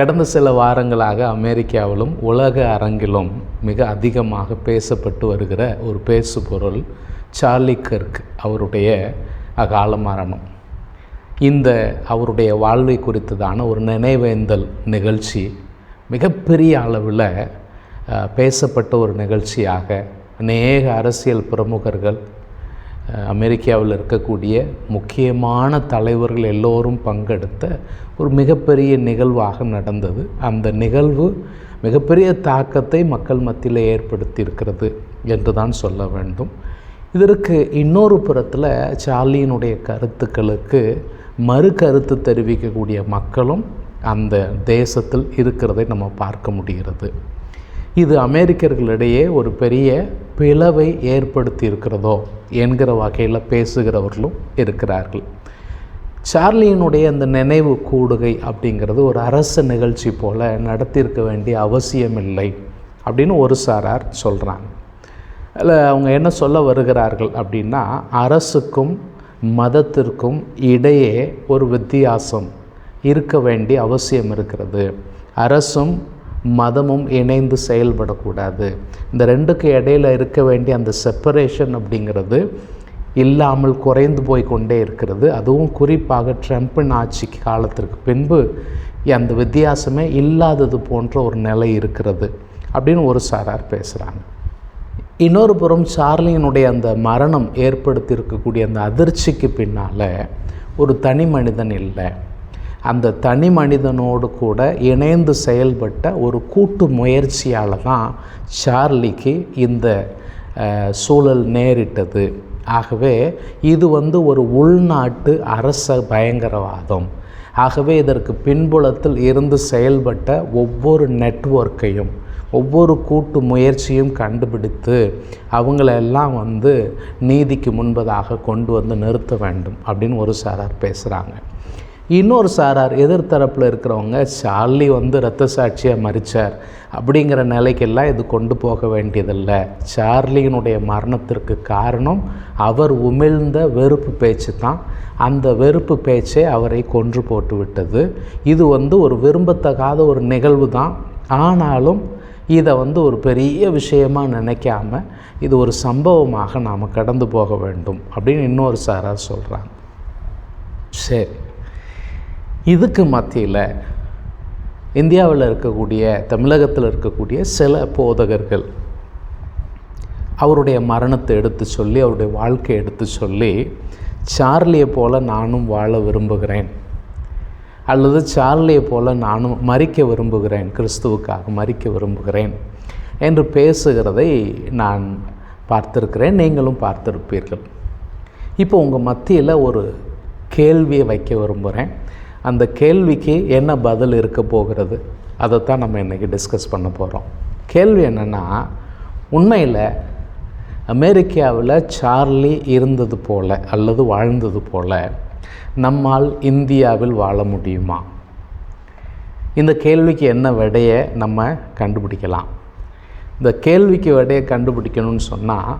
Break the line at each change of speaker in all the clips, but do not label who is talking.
கடந்த சில வாரங்களாக அமெரிக்காவிலும் உலக அரங்கிலும் மிக அதிகமாக பேசப்பட்டு வருகிற ஒரு பேசு பொருள் சார்லி கர்க் அவருடைய அகால மரணம் இந்த அவருடைய வாழ்வை குறித்ததான ஒரு நினைவேந்தல் நிகழ்ச்சி மிகப்பெரிய அளவில் பேசப்பட்ட ஒரு நிகழ்ச்சியாக அநேக அரசியல் பிரமுகர்கள் அமெரிக்காவில் இருக்கக்கூடிய முக்கியமான தலைவர்கள் எல்லோரும் பங்கெடுத்த ஒரு மிகப்பெரிய நிகழ்வாக நடந்தது. அந்த நிகழ்வு மிகப்பெரிய தாக்கத்தை மக்கள் மத்தியில் ஏற்படுத்தியிருக்கிறது என்று தான் சொல்ல வேண்டும். இதற்கு இன்னொரு புறத்தில் சார்லியினுடைய கருத்துக்களுக்கு மறு கருத்து தெரிவிக்கக்கூடிய மக்களும் அந்த தேசத்தில் இருக்கிறதை நம்ம பார்க்க முடிகிறது. இது அமெரிக்கர்களிடையே ஒரு பெரிய பிளவை ஏற்படுத்தி இருக்கிறதோ என்கிற வகையில் பேசுகிறவர்களும் இருக்கிறார்கள். சார்லியினுடைய அந்த நினைவு கூடுகை அப்படிங்கிறது ஒரு அரசு நிகழ்ச்சி போல் நடத்தியிருக்க வேண்டிய அவசியமில்லை அப்படின்னு ஒரு சாரார் சொல்கிறாங்க அதில் அவங்க என்ன சொல்ல வருகிறார்கள் அப்படின்னா அரசுக்கும் மதத்திற்கும் இடையே ஒரு வித்தியாசம் இருக்க வேண்டிய அவசியம் இருக்கிறது. அரசும் மதமும் இணைந்து செயல்படக்கூடாது. இந்த ரெண்டுக்கு இடையில் இருக்க வேண்டிய அந்த செப்பரேஷன் அப்படிங்கிறது இல்லாமல் குறைந்து போய் கொண்டே இருக்கிறது. அதுவும் குறிப்பாக ட்ரம்ப்பின் ஆட்சி காலத்திற்கு பின்பு அந்த வித்தியாசமே இல்லாதது போன்ற ஒரு நிலை இருக்கிறது அப்படின்னு ஒரு சாரார் பேசுகிறாங்க இன்னொரு புறம் சார்லியினுடைய அந்த மரணம் ஏற்படுத்தியிருக்கக்கூடிய அந்த அதிர்ச்சிக்கு பின்னால் ஒரு தனி மனிதன் இல்லை. அந்த தனி மனிதனோடு கூட இணைந்து செயல்பட்ட ஒரு கூட்டு முயற்சியால் தான் சார்லிக்கு இந்த சூழல் நேரிட்டது. ஆகவே இது வந்து ஒரு உள்நாட்டு அரச பயங்கரவாதம். ஆகவே இதற்கு பின்புலத்தில் இருந்து செயல்பட்ட ஒவ்வொரு நெட்வொர்க்கையும் ஒவ்வொரு கூட்டு முயற்சியும் கண்டுபிடித்து அவங்களெல்லாம் வந்து நீதிக்கு முன்பதாக கொண்டு வந்து நிறுத்த வேண்டும் அப்படின்னு ஒரு சாரார் பேசுகிறாங்க இன்னொரு சாரார் எதிர்த்தரப்பில் இருக்கிறவங்க சார்லி வந்து இரத்த சாட்சியாக மறித்தார் அப்படிங்கிற நிலைக்கெல்லாம் இது கொண்டு போக வேண்டியதில்லை. சார்லியினுடைய மரணத்திற்கு காரணம் அவர் உமிழ்ந்த வெறுப்பு பேச்சு தான். அந்த வெறுப்பு பேச்சே அவரை கொன்று போட்டு விட்டது. இது வந்து ஒரு விரும்பத்தகாத ஒரு நிகழ்வு தான். ஆனாலும் இதை வந்து ஒரு பெரிய விஷயமாக நினைக்காம இது ஒரு சம்பவமாக நாம் கடந்து போக வேண்டும் அப்படின்னு இன்னொரு சாரார் சொல்கிறாங்க சரி. இதுக்கு மத்தியில் இந்தியாவில் இருக்கக்கூடிய தமிழகத்தில் இருக்கக்கூடிய சில போதகர்கள் அவருடைய மரணத்தை எடுத்து சொல்லி அவருடைய வாழ்க்கையை எடுத்து சொல்லி சார்லியை போல் நானும் வாழ விரும்புகிறேன். அல்லது சார்லியை போல் நானும் மறிக்க விரும்புகிறேன் கிறிஸ்துவுக்காக மறிக்க விரும்புகிறேன் என்று பேசுகிறதை நான் பார்த்திருக்கிறேன் நீங்களும் பார்த்திருப்பீர்கள். இப்போ உங்கள் மத்தியில் ஒரு கேள்வியை வைக்க விரும்புகிறேன். அந்த கேள்விக்கு என்ன பதில் இருக்க போகிறது? அதைத்தான் நம்ம இன்றைக்கி டிஸ்கஸ் பண்ண போகிறோம் கேள்வி என்னென்னா உண்மையில் அமெரிக்காவில் சார்லி இருந்தது போல் அல்லது வாழ்ந்தது போல் நம்மால் இந்தியாவில் வாழ முடியுமா? இந்த கேள்விக்கு என்ன விடையை நம்ம கண்டுபிடிக்கலாம். இந்த கேள்விக்கு விடையை கண்டுபிடிக்கணும்னு சொன்னால்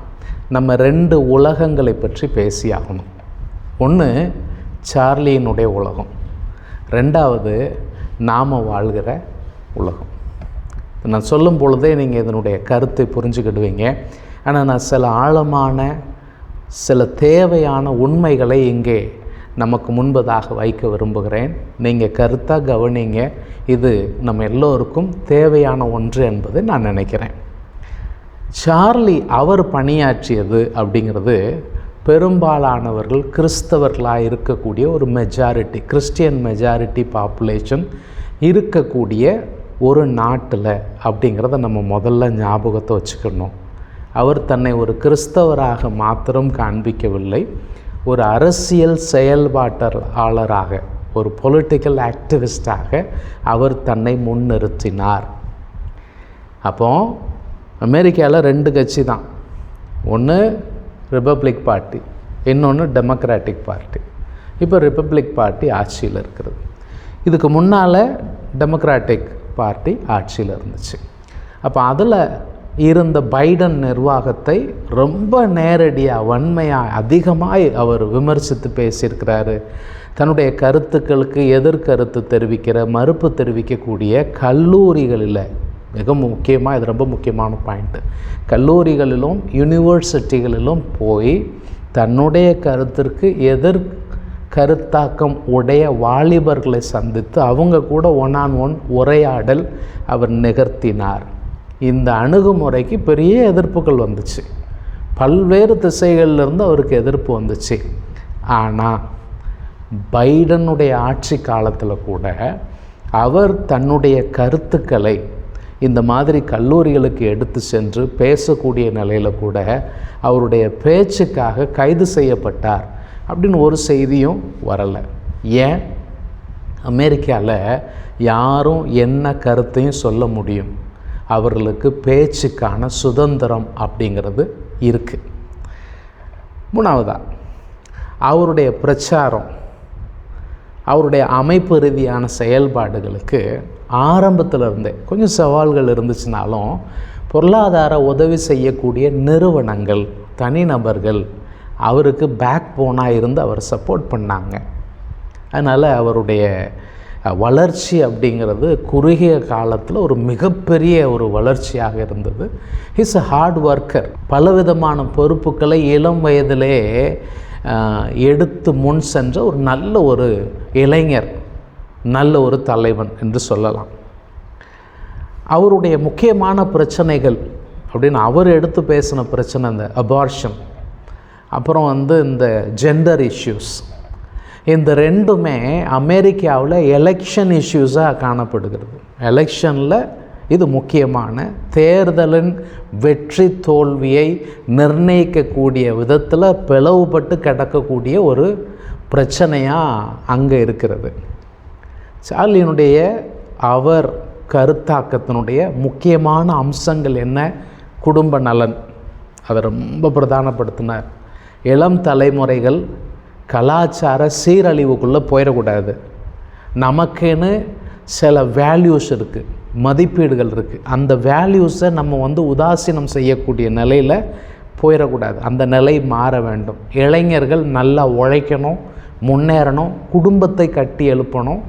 நம்ம ரெண்டு உலகங்களை பற்றி பேசியாகணும். ஒன்று சார்லியினுடைய உலகம். ரெண்டாவது நாம் வாழ்கிற உலகம். நான் சொல்லும் பொழுதே நீங்கள் இதனுடைய கருத்தை புரிஞ்சுக்கிடுவீங்க. ஆனால் நான் சில ஆழமான சில தேவையான உண்மைகளை இங்கே நமக்கு முன்பதாக வைக்க விரும்புகிறேன். நீங்கள் கருத்தாக கவனிங்க. இது நம்ம எல்லோருக்கும் தேவையான ஒன்று என்பதை நான் நினைக்கிறேன். சார்லி அவர் பணியாற்றியது அப்படிங்கிறது பெரும்பாலானவர்கள் கிறிஸ்தவர்களாக இருக்கக்கூடிய ஒரு மெஜாரிட்டி கிறிஸ்டியன் மெஜாரிட்டி பாப்புலேஷன் இருக்கக்கூடிய ஒரு நாட்டில் அப்படிங்கிறத நம்ம முதல்ல ஞாபகத்தை வச்சுக்கணும். அவர் தன்னை ஒரு கிறிஸ்தவராக மாத்திரம் காண்பிக்கவில்லை. ஒரு அரசியல் செயல்பாட்டாளராக ஒரு பொலிட்டிக்கல் ஆக்டிவிஸ்டாக அவர் தன்னை முன்னிறுத்தினார். அப்போ அமெரிக்காவில் ரெண்டு கட்சி தான். ஒன்று ரிப்பப்ளிக் பார்ட்டி இன்னொன்று டெமோக்ராட்டிக் பார்ட்டி இப்போ ரிப்பப்ளிக் பார்ட்டி ஆட்சியில் இருக்கிறது இதுக்கு முன்னால் டெமோக்ராட்டிக் பார்ட்டி ஆட்சியில் இருந்துச்சு. அப்போ அதில் இருந்த பைடன் நிர்வாகத்தை ரொம்ப நேரடியாக வன்மையாக அதிகமாக அவர் விமர்சித்து பேசியிருக்கிறாரு. தன்னுடைய கருத்துக்களுக்கு எதிர்கருத்து தெரிவிக்கிற மறுப்பு தெரிவிக்கக்கூடிய கல்லூரிகளில் மிக முக்கியமாக இது ரொம்ப முக்கியமான பாயிண்ட்டு கல்லூரிகளிலும் யூனிவர்சிட்டிகளிலும் போய் தன்னுடைய கருத்திற்கு எதிர் கருத்தாக்கம் உடைய வாலிபர்களை சந்தித்து அவங்க கூட ஒன் ஆன் ஒன் உரையாடல் அவர் நிகழ்த்தினார். இந்த அணுகுமுறைக்கு பெரிய எதிர்ப்புகள் வந்துச்சு. பல்வேறு திசைகளிலிருந்து அவருக்கு எதிர்ப்பு வந்துச்சு. ஆனால் பைடனுடைய ஆட்சி காலத்தில் கூட அவர் தன்னுடைய கருத்துக்களை இந்த மாதிரி கல்லூரிகளுக்கு எடுத்து சென்று பேசக்கூடிய நிலையில் கூட அவருடைய பேச்சுக்காக கைது செய்யப்பட்டார் அப்படின்னு ஒரு செய்தியும் வரலை. ஏன்? அமெரிக்காவில் யாரும் என்ன கருத்தையும் சொல்ல முடியும். அவர்களுக்கு பேச்சுக்கான சுதந்திரம் அப்படிங்கிறது இருக்குது மூணாவதாக அவருடைய பிரச்சாரம் அவருடைய அமைப்பு ரீதியான செயல்பாடுகளுக்கு ஆரம்பத்தில் இருந்தே கொஞ்சம் சவால்கள் இருந்துச்சுனாலும் பொருளாதார உதவி செய்யக்கூடிய நிறுவனங்கள் தனிநபர்கள் அவருக்கு பேக் போனாக இருந்து அவர் சப்போர்ட் பண்ணாங்க. அதனால் அவருடைய வளர்ச்சி அப்படிங்கிறது குறுகிய காலத்தில் ஒரு மிகப்பெரிய ஒரு வளர்ச்சியாக இருந்தது. இஸ் அ ஹார்ட் ஒர்க்கர் பலவிதமான பொறுப்புகளை இளம் வயதிலே எடுத்து முன் சென்ற ஒரு நல்ல ஒரு இளைஞர். நல்ல ஒரு தலைவன் என்று சொல்லலாம். அவருடைய முக்கியமான பிரச்சனைகள் அப்படின்னு அவர் எடுத்து பேசின பிரச்சனை இந்த அபார்ஷன் அப்புறம் வந்து இந்த ஜெண்டர் இஷ்யூஸ் இந்த ரெண்டுமே அமெரிக்காவில் எலெக்ஷன் இஷ்யூஸாக காணப்படுகிறது. எலெக்ஷனில் இது முக்கியமான தேர்தலின் வெற்றி தோல்வியை நிர்ணயிக்கக்கூடிய விதத்தில் பிளவுபட்டு கிடக்கக்கூடிய ஒரு பிரச்சனையாக அங்கே இருக்கிறது. சார்லியினுடைய அவர் கருத்தாக்கத்தினுடைய முக்கியமான அம்சங்கள் என்ன? குடும்ப நலன். அதை ரொம்ப பிரதானப்படுத்தினார். இளம் தலைமுறைகள் கலாச்சார சீரழிவுக்குள்ளே போயிடக்கூடாது. நமக்குன்னு சில வேல்யூஸ் இருக்குது மதிப்பீடுகள் இருக்குது அந்த வேல்யூஸை நம்ம வந்து உதாசீனம் செய்யக்கூடிய நிலையில் போயிடக்கூடாது. அந்த நிலை மாற வேண்டும். இளைஞர்கள் நல்லா உழைக்கணும் முன்னேறணும் குடும்பத்தை கட்டி எழுப்பணும்.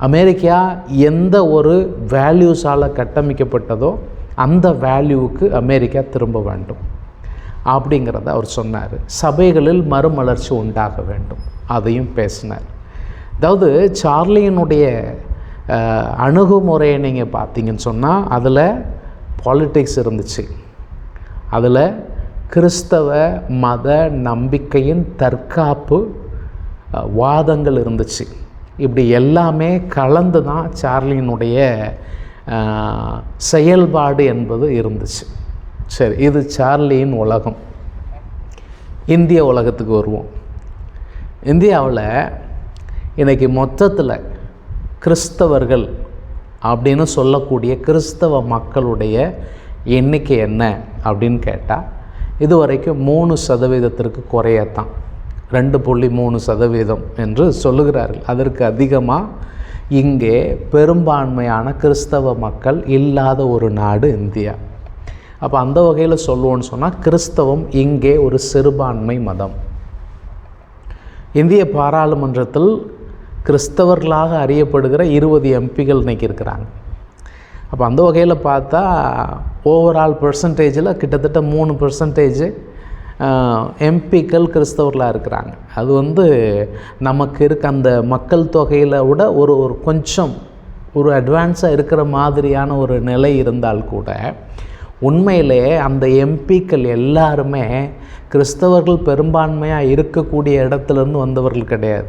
அமெரிக்கா எந்த ஒரு வேல்யூஸால் கட்டமைக்கப்பட்டதோ அந்த வேல்யூவுக்கு அமெரிக்கா திரும்ப வேண்டும். அப்படிங்கிறத அவர் சொன்னார். சபைகளில் மறுமலர்ச்சி உண்டாக வேண்டும். அதையும் பேசினார். அதாவது சார்லியினுடைய அணுகுமுறையை நீங்கள் பார்த்தீங்கன்னு சொன்னால் அதில் பாலிட்டிக்ஸ் இருந்துச்சு. அதில் கிறிஸ்தவ மத நம்பிக்கையின் தற்காப்பு வாதங்கள் இருந்துச்சு. இப்படி எல்லாமே கலந்து தான் சார்லியினுடைய செயல்பாடு என்பது இருந்துச்சு. சரி இது சார்லியின் உலகம். இந்திய உலகத்துக்கு வருவோம். இந்தியாவில் இன்றைக்கி மொத்தத்தில் கிறிஸ்தவர்கள் அப்படின்னு சொல்லக்கூடிய கிறிஸ்தவ மக்களுடைய எண்ணிக்கை என்ன அப்படின்னு கேட்டால் இது வரைக்கும் மூணு சதவீதத்திற்கு குறையத்தான். ரெண்டு புள்ளி மூணு சதவீதம் என்று சொல்லுகிறார்கள். அதற்கு அதிகமாக இங்கே பெரும்பான்மையான கிறிஸ்தவ மக்கள் இல்லாத ஒரு நாடு இந்தியா. அப்போ அந்த வகையில் சொல்லுவோன்னு சொன்னால் கிறிஸ்தவம் இங்கே ஒரு சிறுபான்மை மதம். இந்திய பாராளுமன்றத்தில் கிறிஸ்தவர்களாக அறியப்படுகிற இருபது எம்பிகள் இன்றைக்கி இருக்கிறாங்க. அப்போ அந்த வகையில் பார்த்தா ஓவரால் பர்சன்டேஜில் கிட்டத்தட்ட மூணு பர்சன்டேஜ் எம்பிக்கள் கிறிஸ்தவர்களாக இருக்கிறாங்க. அது வந்து நமக்கு இருக்க அந்த மக்கள் தொகையில் விட ஒரு ஒரு கொஞ்சம் ஒரு அட்வான்ஸாக இருக்கிற மாதிரியான ஒரு நிலை இருந்தால் கூட உண்மையிலே அந்த எம்பிக்கள் எல்லாருமே கிறிஸ்தவர்கள் பெரும்பான்மையாக இருக்கக்கூடிய இடத்துலேருந்து வந்தவர்கள் கிடையாது.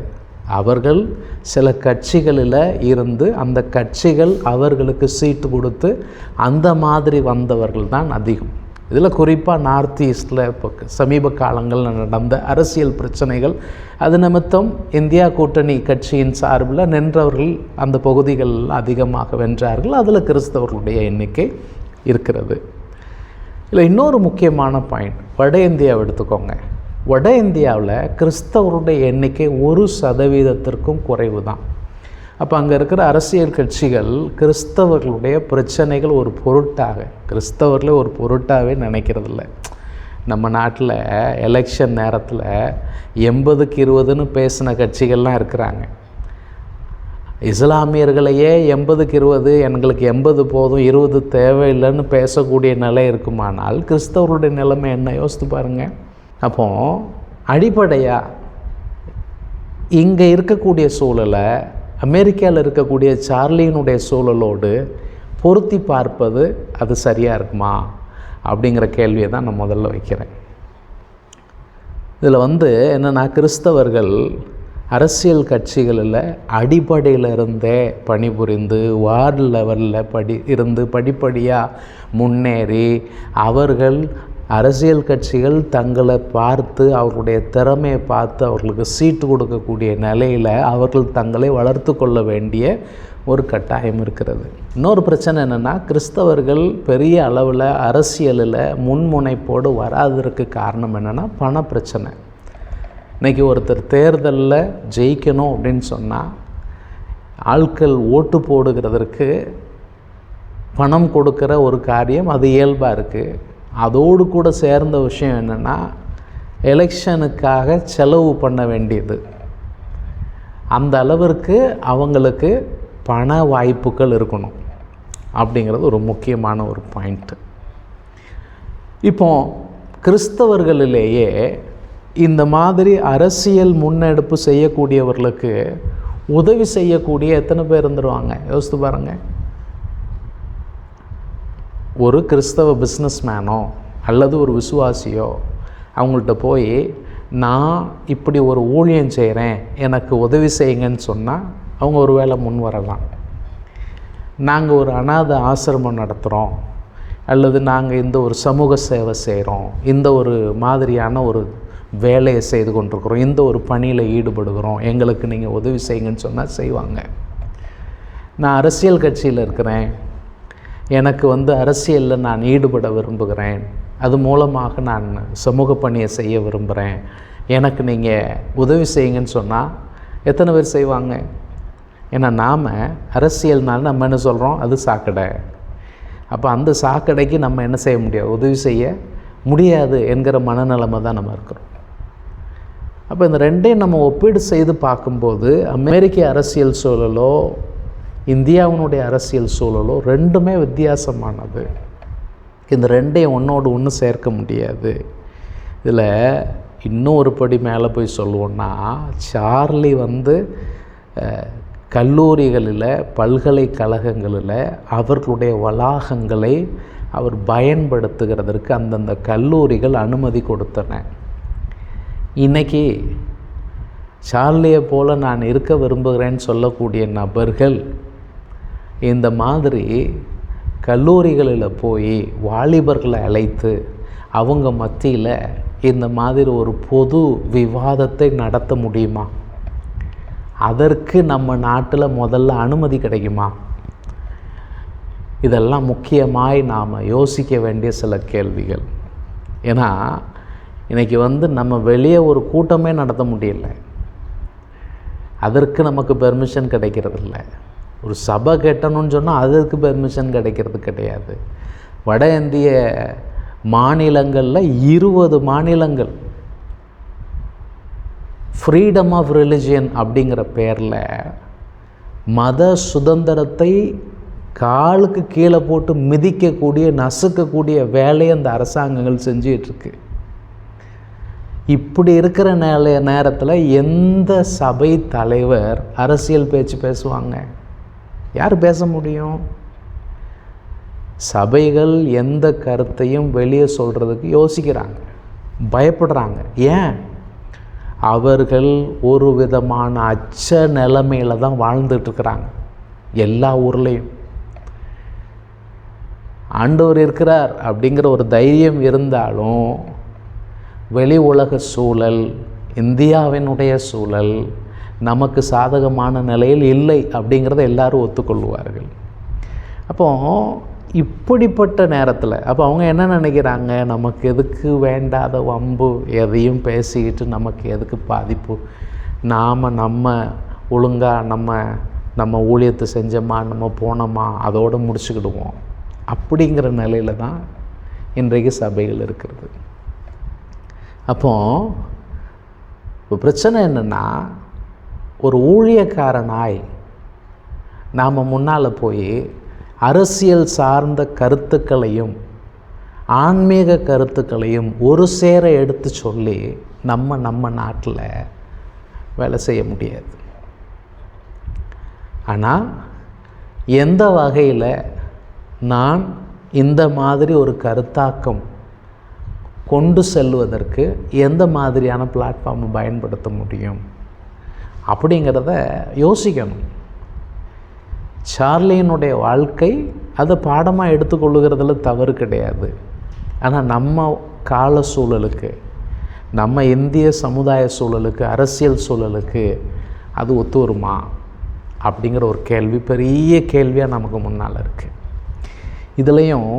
அவர்கள் சில கட்சிகளில் இருந்து அந்த கட்சிகள் அவர்களுக்கு சீட்டு கொடுத்து அந்த மாதிரி வந்தவர்கள் தான் அதிகம். இதில் குறிப்பாக நார்த் ஈஸ்டில் இப்போ சமீப காலங்களில் நடந்த அரசியல் பிரச்சனைகள் அது நிமித்தம் இந்தியா கூட்டணி கட்சியின் சார்பில் நின்றவர்கள் அந்த பகுதிகளில் அதிகமாக வென்றார்கள். அதில் கிறிஸ்தவர்களுடைய எண்ணிக்கை இருக்கிறது. இல்லை இன்னொரு முக்கியமான பாயிண்ட் வட இந்தியாவை எடுத்துக்கோங்க. வட இந்தியாவில் கிறிஸ்தவருடைய எண்ணிக்கை ஒரு சதவீதத்திற்கும் குறைவு தான். அப்போ அங்கே இருக்கிற அரசியல் கட்சிகள் கிறிஸ்தவர்களுடைய பிரச்சனைகள் ஒரு பொருட்டாக. கிறிஸ்தவர்களே ஒரு பொருட்டாகவே நினைக்கிறதில்ல. நம்ம நாட்டில் எலெக்ஷன் நேரத்தில் எண்பதுக்கு இருபதுன்னு பேசின கட்சிகள்லாம் இருக்கிறாங்க. இஸ்லாமியர்களையே எண்பதுக்கு இருபது எங்களுக்கு எண்பது போதும் இருபது தேவையில்லைன்னு பேசக்கூடிய நிலை இருக்குமானால் கிறிஸ்தவருடைய நிலைமை என்ன? யோசித்து பாருங்கள் அப்போது அடிப்படையாக இங்கே இருக்கக்கூடிய சூழலை அமெரிக்காவில் இருக்கக்கூடிய சார்லியினுடைய சூழலோடு பொருத்தி பார்ப்பது அது சரியாக இருக்குமா அப்படிங்கிற கேள்வியை தான் நான் முதல்ல வைக்கிறேன். இதில் வந்து என்னென்னா கிறிஸ்தவர்கள் அரசியல் கட்சிகளில் அடிப்படையில் இருந்தே பணிபுரிந்து வார்டு லெவலில் படி இருந்து படிப்படியாக முன்னேறி அவர்கள் அரசியல் கட்சிகள் தங்களை பார்த்து அவர்களுடைய திறமையை பார்த்து அவர்களுக்கு சீட்டு கொடுக்கக்கூடிய நிலையில் அவர்கள் தங்களை வளர்த்து கொள்ள வேண்டிய ஒரு கட்டாயம் இருக்கிறது. இன்னொரு பிரச்சனை என்னென்னா கிறிஸ்தவர்கள் பெரிய அளவில் அரசியலில் முன்முனைப்போடு வராததற்கு காரணம் என்னென்னா பண பிரச்சனை. இன்றைக்கி ஒருத்தர் தேர்தலில் ஜெயிக்கணும் அப்படின்னு சொன்னால் ஆட்கள் ஓட்டு போடுகிறதற்கு பணம் கொடுக்குற ஒரு காரியம் அது இயல்பாக இருக்குது அதோடு கூட சேர்ந்த விஷயம் என்னென்னா எலெக்ஷனுக்காக செலவு பண்ண வேண்டியது. அந்த அளவிற்கு அவங்களுக்கு பண வாய்ப்புகள் இருக்கணும் அப்படிங்கிறது ஒரு முக்கியமான ஒரு பாயிண்ட்டு இப்போ கிறிஸ்தவர்களிலேயே இந்த மாதிரி அரசியல் முன்னெடுப்பு செய்யக்கூடியவர்களுக்கு உதவி செய்யக்கூடிய எத்தனை பேர் இருந்துருவாங்க? யோசித்து பாருங்கள் ஒரு கிறிஸ்தவ பிஸ்னஸ் மேனோ அல்லது ஒரு விசுவாசியோ அவங்கள்ட்ட போய் நான் இப்படி ஒரு ஊழியம் செய்கிறேன் எனக்கு உதவி செய்யுங்கன்னு சொன்னால் அவங்க ஒரு வேளை முன் வரலாம். நாங்கள் ஒரு அனாத ஆசிரமம் நடத்துகிறோம் அல்லது நாங்கள் இந்த ஒரு சமூக சேவை செய்கிறோம் இந்த ஒரு மாதிரியான ஒரு வேலையை செய்து கொண்டிருக்கிறோம் இந்த ஒரு பணியில் ஈடுபடுகிறோம் எங்களுக்கு நீங்கள் உதவி செய்யுங்கன்னு சொன்னால் செய்வாங்க. நான் அரசியல் கட்சியில் இருக்கிறேன் எனக்கு வந்து அரசியலில் நான் ஈடுபட விரும்புகிறேன். அது மூலமாக நான் சமூக பணியை செய்ய விரும்புகிறேன். எனக்கு நீங்கள் உதவி செய்யுங்கன்னு சொன்னால் எத்தனை பேர் செய்வாங்க? ஏன்னா நாம் அரசியல்னால நம்ம என்ன சொல்கிறோம் அது சாக்கடை. அப்போ அந்த சாக்கடைக்கு நம்ம என்ன செய்ய முடியாது உதவி செய்ய முடியாது என்கிற மனநிலைமை தான் நம்ம இருக்கிறோம். அப்போ இந்த ரெண்டையும் நம்ம ஒப்பீடு செய்து பார்க்கும்போது அமெரிக்க அரசியல் சூழலோ இந்தியாவினுடைய அரசியல் சூழலோ ரெண்டுமே வித்தியாசமானது. இந்த ரெண்டையும் ஒன்றோடு ஒன்று சேர்க்க முடியாது. இதில் இன்னும் ஒரு படி மேலே போய் சொல்லுவோன்னா சார்லி வந்து கல்லூரிகளில் பல்கலைக்கழகங்களில் அவர்களுடைய வளாகங்களை அவர் பயன்படுத்துகிறதற்கு அந்தந்த கல்லூரிகள் அனுமதி கொடுத்தன. இன்றைக்கி சார்லியை போல் நான் இருக்க விரும்புகிறேன்னு சொல்லக்கூடிய நபர்கள் இந்த மாதிரி கல்லூரிகளில் போய் வாலிபர்களை அழைத்து அவங்க மத்தியில் இந்த மாதிரி ஒரு பொது விவாதத்தை நடத்த முடியுமா? அதற்கு நம்ம நாட்டில் முதல்ல அனுமதி கிடைக்குமா? இதெல்லாம் முக்கியமாய் நாம் யோசிக்க வேண்டிய சில கேள்விகள். ஏன்னா இன்றைக்கி வந்து நம்ம வெளியே ஒரு கூட்டமே நடத்த முடியல. அதற்கு நமக்கு பெர்மிஷன் கிடைக்கிறதில்ல. ஒரு சபை கட்டணும்னு சொன்னால் அதற்கு பெர்மிஷன் கிடைக்கிறது கிடையாது. வட இந்திய மாநிலங்களில் இருபது மாநிலங்கள். ஃப்ரீடம் ஆஃப் ரிலிஜியன் அப்படிங்கிற பேரில் மத சுதந்திரத்தை காலுக்கு கீழே போட்டு மிதிக்கக்கூடிய நசுக்கக்கூடிய வேலையை அந்த அரசாங்கங்கள் செஞ்சிகிட்ருக்கு இப்படி இருக்கிற நேர நேரத்தில் எந்த சபை தலைவர் அரசியல் பேச்சு பேசுவாங்க? யார் பேச முடியும்? சபைகள் எந்த கருத்தையும் வெளியே சொல்கிறதுக்கு யோசிக்கிறாங்க. பயப்படுறாங்க. ஏன்? அவர்கள் ஒரு விதமான அச்ச நிலைமையில் தான் வாழ்ந்துட்டுருக்குறாங்க எல்லா ஊர்லேயும். ஆண்டவர் இருக்கிறார் அப்படிங்கிற ஒரு தைரியம் இருந்தாலும் வெளி உலக சூழல் இந்தியாவினுடைய சூழல் நமக்கு சாதகமான நிலையில் இல்லை அப்படிங்கிறத எல்லாரும் ஒத்துக்கொள்வார்கள். அப்போ இப்படிப்பட்ட நேரத்தில் அப்போ அவங்க என்ன நினைக்கிறாங்க? நமக்கு எதுக்கு வேண்டாத வம்பு? எதையும் பேசிக்கிட்டு நமக்கு எதுக்கு பாதிப்பு? நாம் நம்ம ஒழுங்காக நம்ம நம்ம ஊழியத்தை செஞ்சோமா நம்ம போனோமா அதோடு முடிச்சுக்கிடுவோம். அப்படிங்கிற நிலையில் தான் இன்றைக்கு சபைகள் இருக்கிறது. அப்போ இப்போ பிரச்சனை என்னென்னா ஒரு ஊழியக்காரனாய் நாம் முன்னால் போய் அரசியல் சார்ந்த கருத்துக்களையும் ஆன்மீக கருத்துக்களையும் ஒரு சேர எடுத்து சொல்லி நம்ம நம்ம நாட்டில் வேலை செய்ய முடியாது. ஆனால் எந்த வகையில் நான் இந்த மாதிரி ஒரு கருத்தாக்கம் கொண்டு செல்வதற்கு எந்த மாதிரியான பிளாட்ஃபார்மை பயன்படுத்த முடியும்? அப்படிங்கிறத யோசிக்கணும். சார்லியினுடைய வாழ்க்கை அதை பாடமாக எடுத்துக்கொள்ளுகிறதுல தவறு கிடையாது. ஆனால் நம்ம கால சூழலுக்கு நம்ம இந்திய சமுதாய சூழலுக்கு அரசியல் சூழலுக்கு அது ஒத்து வருமா அப்படிங்கிற ஒரு கேள்வி பெரிய கேள்வியாக நமக்கு முன்னால் இருக்குது இதுலேயும்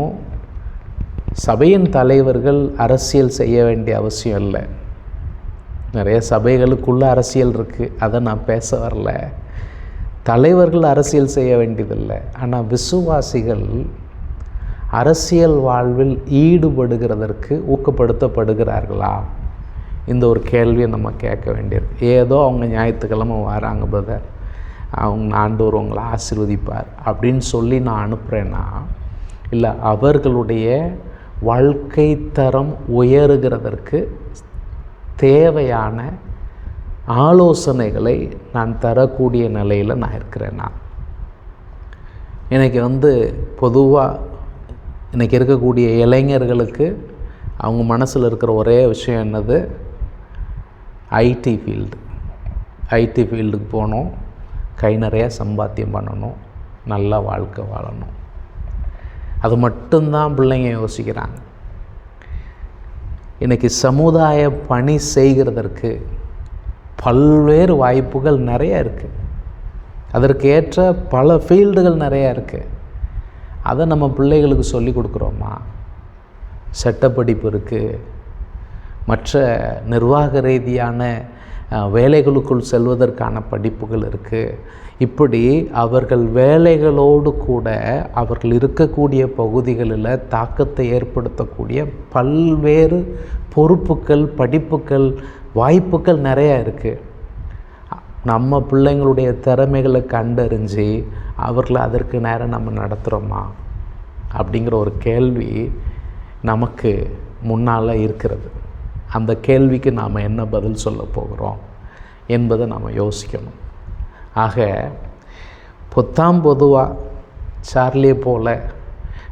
சபையின் தலைவர்கள் அரசியல் செய்ய வேண்டிய அவசியம் இல்லை. நிறைய சபைகளுக்குள்ள அரசியல் இருக்குது அதை நான் பேச வரல. தலைவர்கள் அரசியல் செய்ய வேண்டியதில்லை. ஆனால் விசுவாசிகள் அரசியல் வாழ்வில் ஈடுபடுகிறதற்கு ஊக்கப்படுத்தப்படுகிறார்களா? இந்த ஒரு கேள்வியை நம்ம கேட்க வேண்டியது ஏதோ அவங்க ஞாயிற்றுக்கிழமை வராங்க பதர் அவங்க ஆண்டவர் உங்களை ஆசிர்வதிப்பார் அப்படின்னு சொல்லி நான் அனுப்புகிறேன்னா இல்லை அவர்களுடைய வாழ்க்கை தரம் உயருகிறதற்கு தேவையான ஆலோசனைகளை நான் தரக்கூடிய நிலையில் நான் இருக்கிறேன் நான். எனக்கு வந்து பொதுவாக இன்றைக்கி இருக்கக்கூடிய இளைஞர்களுக்கு அவங்க மனசில் இருக்கிற ஒரே விஷயம் என்னது? IT field. ஐடி ஃபீல்டுக்கு போகணும். கை நிறையா சம்பாத்தியம் பண்ணணும். நல்லா வாழ்க்கை வாழணும். அது மட்டும்தான் பிள்ளைங்க யோசிக்கிறாங்க. இன்றைக்கி சமுதாய பணி செய்கிறதற்கு பல்வேறு வாய்ப்புகள் நிறைய இருக்குது அதற்கு ஏற்ற பல ஃபீல்டுகள் நிறையா இருக்குது அதை நம்ம பிள்ளைகளுக்கு சொல்லி கொடுக்குறோமா? சட்டப்படிப்பு இருக்குது மற்ற நிர்வாக ரீதியான வேலைகளுக்குள் செல்வதற்கான படிப்புகள் இருக்குது இப்படி அவர்கள் வேலைகளோடு கூட அவர்கள் இருக்கக்கூடிய பகுதிகளில் தாக்கத்தை ஏற்படுத்தக்கூடிய பல்வேறு பொறுப்புகள் படிப்புகள் வாய்ப்புகள் நிறையா இருக்குது நம்ம பிள்ளைங்களுடைய திறமைகளை கண்டறிஞ்சு அவர்களை அதற்கு நேரம் நம்ம நடத்துகிறோமா அப்படிங்கிற ஒரு கேள்வி நமக்கு முன்னால் இருக்கிறது. அந்த கேள்விக்கு நாம் என்ன பதில் சொல்ல போகிறோம் என்பதை நாம் யோசிக்கணும். ஆக பொத்தாம் பொதுவாக சார்லியை போல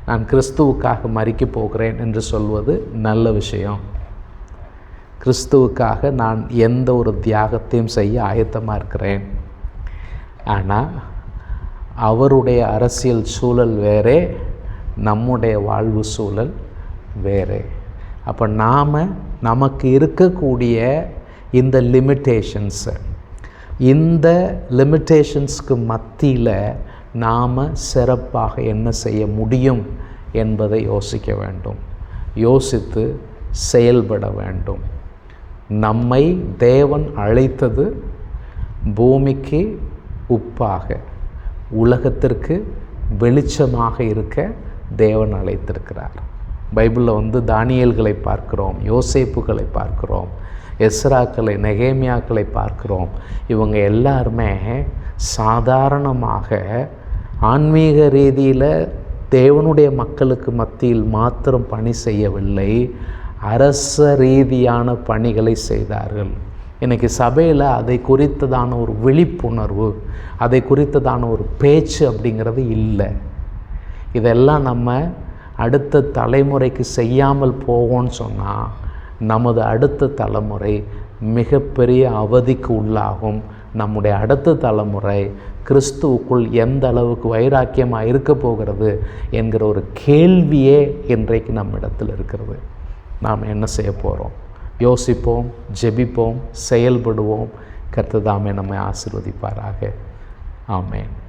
நான் கிறிஸ்துவுக்காக மறிக்க போகிறேன் என்று சொல்வது நல்ல விஷயம். கிறிஸ்துவுக்காக நான் எந்த ஒரு தியாகத்தையும் செய்ய ஆயத்தமாக இருக்கிறேன். ஆனால் அவருடைய அரசியல் சூழல் வேறே நம்முடைய வாழ்வு சூழல் வேறே. அப்போ நாம் நமக்கு இருக்கக்கூடிய இந்த லிமிட்டேஷன்ஸு இந்த லிமிட்டேஷன்ஸ்க்கு மத்தியில் நாம் சிறப்பாக என்ன செய்ய முடியும் என்பதை யோசிக்க வேண்டும். யோசித்து செயல்பட வேண்டும். நம்மை தேவன் அழைத்தது பூமிக்கு உப்பாக உலகத்திற்கு வெளிச்சமாக இருக்க தேவன் அழைத்திருக்கிறார். பைபிளில் வந்து தானியல்களை பார்க்கிறோம் யோசேப்புகளை பார்க்கிறோம் எஸ்ராக்களை நெகேமியாக்களை பார்க்கிறோம். இவங்க எல்லாருமே சாதாரணமாக ஆன்மீக ரீதியில் தேவனுடைய மக்களுக்கு மத்தியில் மாத்திரம் பணி செய்யவில்லை. அரச ரீதியான பணிகளை செய்தார்கள். இன்றைக்கி சபையில் அதை குறித்ததான ஒரு விழிப்புணர்வு அதை குறித்ததான ஒரு பேச்சு அப்படிங்கிறது இல்லை. இதெல்லாம் நம்ம அடுத்த தலைமுறைக்கு செய்யாமல் போவோம்னு சொன்னால் நமது அடுத்த தலைமுறை மிகப்பெரிய அவதிக்கு உள்ளாகும். நம்முடைய அடுத்த தலைமுறை கிறிஸ்துவுக்குள் எந்த அளவுக்கு வைராக்கியமாக இருக்க போகிறது என்கிற ஒரு கேள்வியே இன்றைக்கு நம்மிடத்தில் இருக்கிறது. நாம் என்ன செய்ய போகிறோம் யோசிப்போம் ஜெபிப்போம் செயல்படுவோம். கர்த்ததாமே நம்மை ஆசிர்வதிப்பாராக. ஆமேன்.